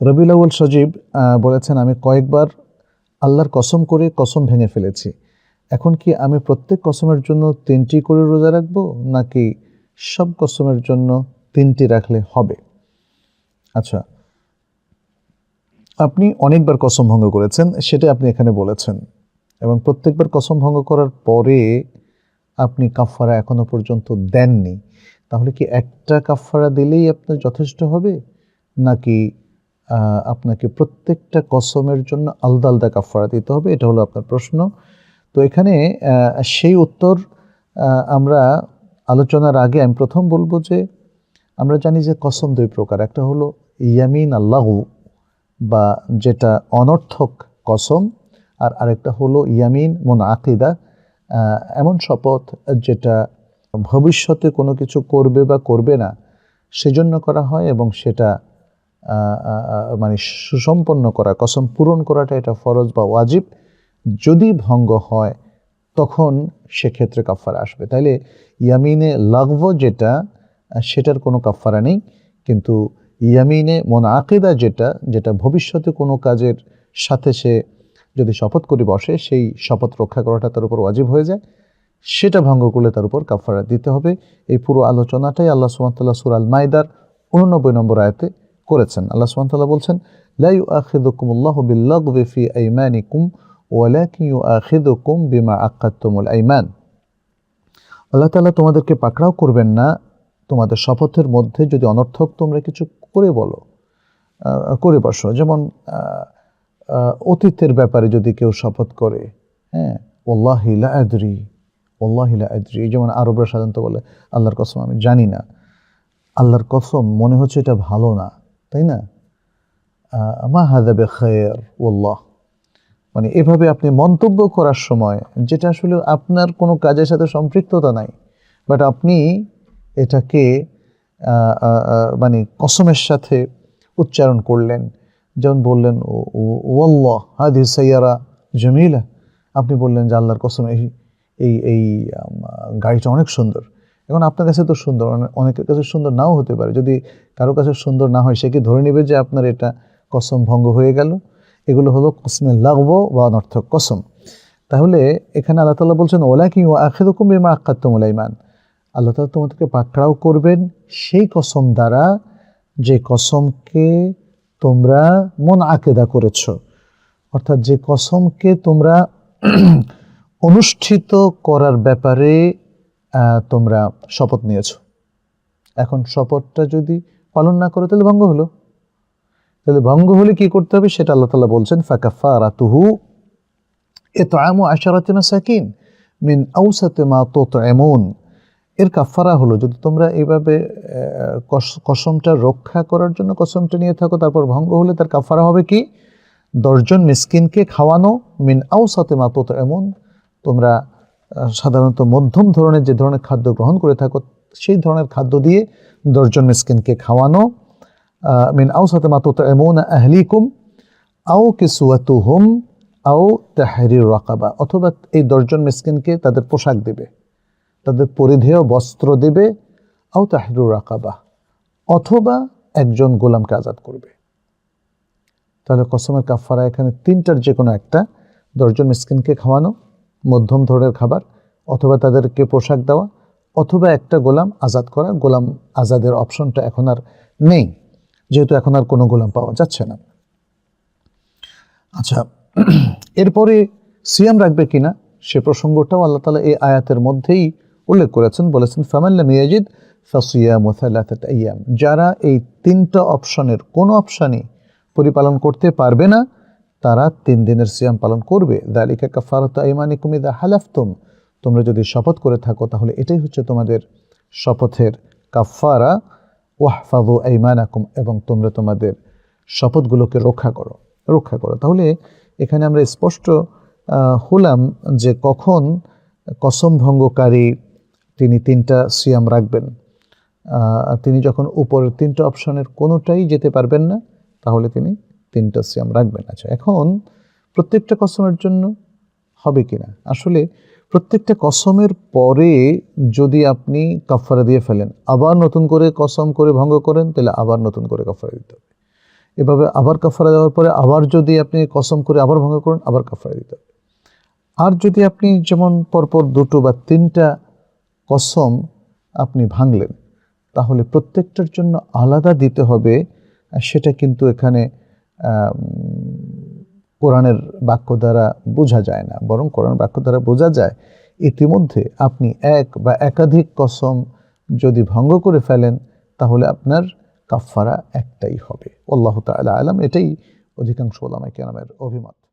রবিউল আউ্ল সজীব বলেছেন, আমি কয়েকবার আল্লাহর কসম করে কসম ভেঙে ফেলেছি। এখন কি আমি প্রত্যেক কসমের জন্য তিনটি করে রোজা রাখব, নাকি সব কসমের জন্য তিনটি রাখলে হবে? আচ্ছা আপনি অনেকবার কসম ভঙ্গ করেছেন সেটা আপনি এখানে বলেছেন। এবং প্রত্যেকবার কসম ভঙ্গ করার পরে আপনি কাফারা এখনও পর্যন্ত দেননি। তাহলে কি একটা কাফারা দিলেই আপনার যথেষ্ট হবে, নাকি আপনাকে প্রত্যেকটা কসমের জন্য আলাদা আলাদা কাফারা দিতে হবে, এটা হলো আপনার প্রশ্ন। তো এখানে সেই উত্তর আমরা আলোচনার আগে আমি প্রথম বলব যে, আমরা জানি যে কসম দুই প্রকার। একটা হলো ইয়ামিন আল্লাহ, বা যেটা অনর্থক কসম, আর আরেকটা হলো ইয়ামিন মন আকিদা এমন শপথ যেটা ভবিষ্যতে কোনো কিছু করবে বা করবে না, সেজন্য করা হয় এবং সেটা মানে সুসম্পন্ন করা, কসম পূরণ করাটা এটা ফরজ বা ওয়াজিব। যদি ভঙ্গ হয়, তখন সেক্ষেত্রে কাফারা আসবে। তাইলে ইয়ামিনে লাগব যেটা, সেটার কোনো কাফারা নেই। কিন্তু ইয়ামিনে মন আকেদা যেটা যেটা ভবিষ্যতে কোনো কাজের সাথে সে যদি শপথ করে বসে, সেই শপথ রক্ষা করাটা তার উপর ওয়াজিব হয়ে যায়। সেটা ভঙ্গ করলে তার উপর কাফারা দিতে হবে। এই পুরো আলোচনাটাই আল্লাহ সুমতাল্লাহ সুরাল মাইদার উননব্বই নম্বর আয়াতে করেছেন। আল্লাহ সুমতাল্লাহ বলছেন লাই আখিদুকুমুল্লাহ বিল্লাগবি ফি আইমানিকুম, ওয়ালাকিন ইউআখিদুকুম বিমা আক্কাতুমুল আইমান. আল্লাহ তাআলা তোমাদেরকে পাকড়াও করবেন না। তোমাদের শপথের মধ্যে যদি অনর্থক তোমরা কিছু করে বলো করে বসো। যেমন অতীতের ব্যাপারে যদি কেউ শপথ করে হ্যাঁ ওল্লাহিলা আদরি ওল্লাহিলা আদরি। যেমন আরবরা সাধারণত বলে, আল্লাহর কসম, আমি জানি না। আল্লাহর কসম মনে হচ্ছে এটা ভালো না। তাই না? মা হাদাবে খায়ের ওল্লাহ মানে এভাবে আপনি মন্তব্য করার সময়, যেটা আসলে আপনার কোনো কাজের সাথে সম্পৃক্ততা নাই বাট আপনি এটাকে মানে কসমের সাথে উচ্চারণ করলেন। যেমন বললেন, ও- ও- ওয়াল্লাহ হাদি সাইয়ারা জমিলা। আপনি বললেন যে আল্লাহর কসম, এই এই গাড়িটা অনেক সুন্দর। এখন আপনার কাছে তো সুন্দর অনেকের কাছে সুন্দর নাও হতে পারে। যদি কারও কাছে সুন্দর না হয়, সে কি ধরে নেবে যে আপনার এটা কসম ভঙ্গ হয়ে গেল? এগুলো হলো কসমে লাগব বা অনর্থক কসম। তাহলে এখানে আল্লাহ তাআলা বলছেন ওলা কি আখেদুকুম বিমা আক্কাতুমুল ইমান আল্লাহ তাআলা তোমাদেরকে পাকড়াও করবেন সেই কসম দ্বারা যে কসমকে তোমরা মন আকেদা করেছ। অর্থাৎ যে কসমকে তোমরা অনুষ্ঠিত করার ব্যাপারে তোমরা শপথ নিয়েছো। এখন শপথটা যদি পালন না করো, তাহলে ভঙ্গ হলো। তাহলে ভঙ্গ হলে কি করতে হবে, সেটা আল্লাহ তালা বলছেন ফাকাফা রাতুহু ইতআমু আশারাতি মাসাকিন মিন আউসাতে মা তো তো এমন এর কাফারা হলো, যদি তোমরা এইভাবে কস- কসমটা রক্ষা করার জন্য কসমটা নিয়ে থাকো, তারপর ভঙ্গ হলে তার কাফারা হবে কি? দশজন মিসকিনকে খাওয়ানো, মিন আউসাতে মা তো তো এমন তোমরা সাধারণত মধ্যম ধরনের যে ধরনের খাদ্য গ্রহণ করে থাকো, সেই ধরনের খাদ্য দিয়ে দশজন মিসকিনকে খাওয়ানো। মিন আউসাতে মা তুতঈমুন আহলিকুম, আও কিসওয়াতুহুম, আও তাহরির রাকাবা, অথবা এই দশজন মিসকিনকে তাদের পোশাক দেবে, তাদের পরিধেয় বস্ত্র দেবে, আও তাহরির রাকাবা, অথবা একজন গোলামকে আজাদ করবে। তাহলে কসমের কাফারা এখানে তিনটার যে কোনো একটা দশজন মিসকিনকে খাওয়ানো। মধ্যম ধরনের খাবার, অথবা তাদেরকে পোশাক দেওয়া, অথবা একটা গোলাম আজাদ করা, গোলাম আজাদের অপশনটা এখন আর নেই, যেহেতু এখন আর কোনো গোলাম পাওয়া যাচ্ছে না। আচ্ছা এরপরে সিয়াম রাখবে কিনা, সে প্রসঙ্গটাও আল্লাহ তালা এই আয়াতের মধ্যেই উল্লেখ করেছেন, বলেছেন ফামাল্লা মিয়াজিদ ফাসিয়া মুসাল্লাত ইয়াম যারা এই তিনটা অপশনের কোনো অপশানই পরিপালন করতে পারবে না তারা তিন দিনের সিয়াম পালন করবে। দালিকা কাফারত আইমানিকুম ইদা হালাফতুম। তোমরা যদি শপথ করে থাকো, তাহলে এটাই হচ্ছে তোমাদের শপথের কাফারা ওয়াহফাদু আইমানাকুম, এবং তোমরা তোমাদের শপথগুলোকে রক্ষা করো রক্ষা করো। তাহলে এখানে আমরা স্পষ্ট হলাম যে কখন কসম ভঙ্গকারী তিনি তিনটা সিয়াম রাখবেন। তিনি যখন উপরের তিনটা অপশনের কোনোটাই যেতে পারবেন না, তাহলে তিনি তিনটা সিয়াম রাখবেন। আচ্ছা এখন প্রত্যেকটা কসমের জন্য হবে কিনা? আসলে প্রত্যেকটা কসমের পরে যদি আপনি কাফারা দিয়ে ফেলেন, আবার নতুন করে কসম করে ভঙ্গ করেন, তাহলে আবার নতুন করে কাফারা দিতে হবে। এভাবে আবার কাফারা দেওয়ার পরে আবার যদি আপনি কসম করে আবার ভঙ্গ করেন, আবার কাফারা দিতে হবে। আর যদি আপনি যেমন পরপর দুটো বা তিনটা কসম আপনি ভাঙলেন, তাহলে প্রত্যেকটার জন্য আলাদা দিতে হবে, সেটা কিন্তু এখানে কোরআনের বাক্য দ্বারা বোঝা যায় না, বরং কোরআন বাক্য দ্বারা বোঝা যায়, ইতিমধ্যে আপনি এক বা একাধিক কসম যদি ভঙ্গ করে ফেলেন, তাহলে আপনার কাফফারা একটাই হবে। আল্লাহ তালা আলাম, এটাই অধিকাংশ ওলামাই কেরামের অভিমত।